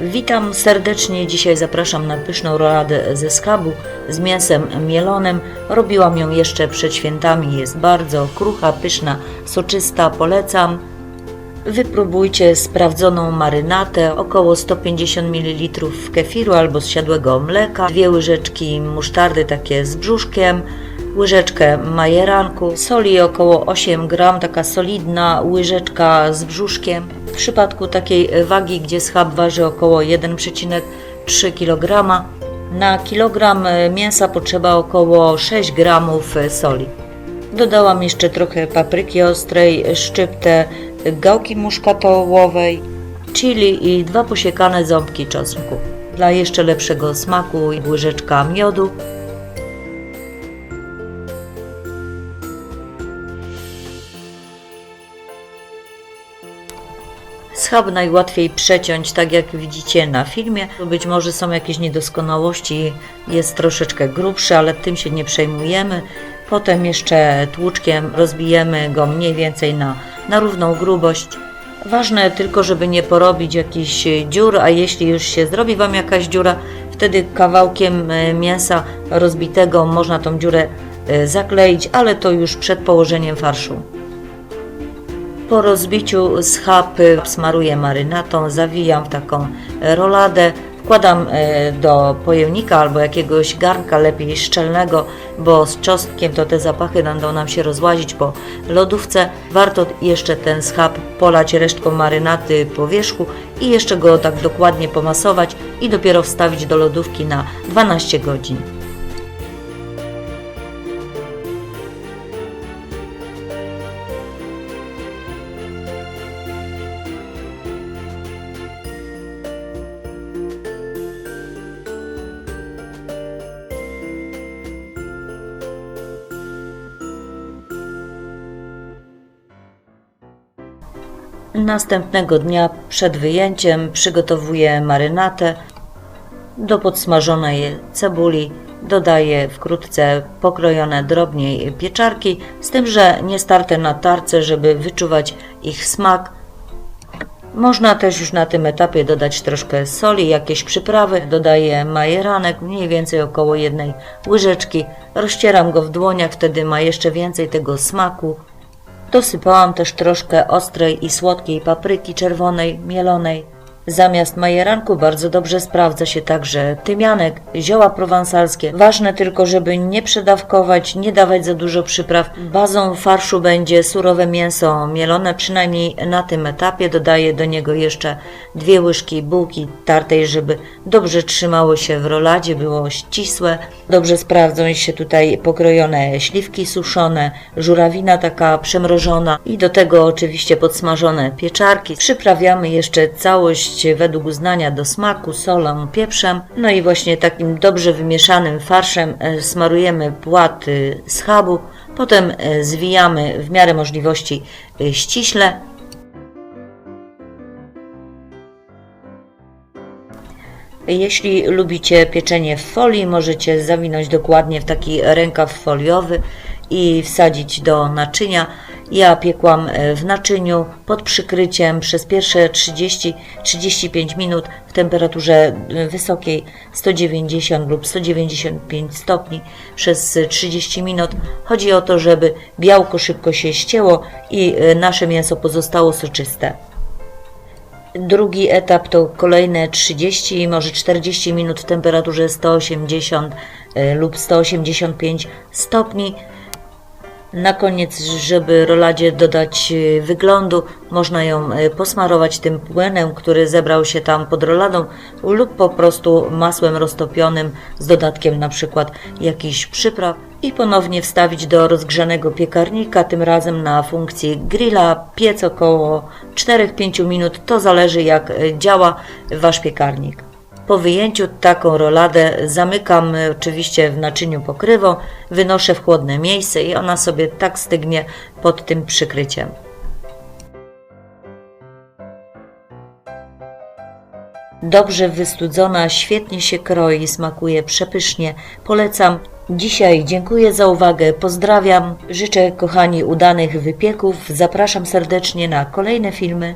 Witam serdecznie. Dzisiaj zapraszam na pyszną roladę ze skabu z mięsem mielonym. Robiłam ją jeszcze przed świętami. Jest bardzo krucha, pyszna, soczysta. Polecam. Wypróbujcie sprawdzoną marynatę, około 150 ml kefiru albo zsiadłego mleka, dwie łyżeczki musztardy takie z brzuszkiem, łyżeczkę majeranku, soli około 8 gram, taka solidna łyżeczka z brzuszkiem. Przypadku takiej wagi, gdzie schab waży około 1,3 kg, na kilogram mięsa potrzeba około 6 gramów soli. Dodałam jeszcze trochę papryki ostrej, szczyptę gałki muszkatołowej, chili i dwa posiekane ząbki czosnku. Dla jeszcze lepszego smaku łyżeczka miodu. Schab najłatwiej przeciąć, tak jak widzicie na filmie. Być może są jakieś niedoskonałości, jest troszeczkę grubszy, ale tym się nie przejmujemy. Potem jeszcze tłuczkiem rozbijemy go mniej więcej na, na równą grubość. Ważne tylko, żeby nie porobić jakichś dziur, a jeśli już się zrobi Wam jakaś dziura, wtedy kawałkiem e, mięsa rozbitego można tą dziurę e, zakleić, ale to już przed położeniem farszu. Po rozbiciu schab smaruję marynatą, zawijam w taką roladę, wkładam e, do pojemnika albo jakiegoś garnka, lepiej szczelnego, bo z czosnkiem to te zapachy będą nam się rozłazić po lodówce. Warto jeszcze ten schab polać resztką marynaty po wierzchu i jeszcze go tak dokładnie pomasować i dopiero wstawić do lodówki na 12 godzin. Następnego dnia przed wyjęciem przygotowuję marynatę. Do podsmażonej cebuli dodaję wkrótce pokrojone drobniej pieczarki, z tym, że nie starte na tarce, żeby wyczuwać ich smak. Można też już na tym etapie dodać troszkę soli, jakieś przyprawy. Dodaję majeranek, mniej więcej około jednej łyżeczki. Rozcieram go w dłoniach, wtedy ma jeszcze więcej tego smaku. Dosypałam też troszkę ostrej i słodkiej papryki czerwonej, mielonej. Zamiast majeranku bardzo dobrze sprawdza się także tymianek, zioła prowansalskie. Ważne tylko, żeby nie przedawkować, nie dawać za dużo przypraw. Bazą farszu będzie surowe mięso mielone, przynajmniej na tym etapie. Dodaję do niego jeszcze dwie łyżki bułki tartej, żeby dobrze trzymało się w roladzie, było ścisłe. Dobrze sprawdzą się tutaj pokrojone śliwki suszone, żurawina taka przemrożona i do tego oczywiście podsmażone pieczarki. Przyprawiamy jeszcze całość według uznania do smaku, solą, pieprzem. No i właśnie takim dobrze wymieszanym farszem e, smarujemy płaty schabu. Potem e, zwijamy w miarę możliwości e, ściśle. Jeśli lubicie pieczenie w folii, możecie zawinąć dokładnie w taki rękaw foliowy i wsadzić do naczynia. Ja piekłam e, w naczyniu pod przykryciem przez pierwsze 30-35 minut w temperaturze e, wysokiej 190 lub 195 stopni przez 30 minut. Chodzi o to, żeby białko szybko się ścięło i e, nasze mięso pozostało soczyste. Drugi etap to kolejne 30, może 40 minut w temperaturze 180 e, lub 185 stopni. Na koniec, żeby roladzie dodać e, wyglądu, można ją e, posmarować tym płynem, który zebrał się tam pod roladą lub po prostu masłem roztopionym z dodatkiem na przykład jakichś przypraw i ponownie wstawić do rozgrzanego piekarnika, tym razem na funkcji grilla, piec około 4-5 minut, to zależy jak e, działa Wasz piekarnik. Po wyjęciu taką roladę zamykam e, oczywiście w naczyniu pokrywą, wynoszę w chłodne miejsce i ona sobie tak stygnie pod tym przykryciem. Dobrze wystudzona, świetnie się kroi, smakuje przepysznie. Polecam. Dzisiaj dziękuję za uwagę, pozdrawiam, życzę kochani udanych wypieków, zapraszam serdecznie na kolejne filmy.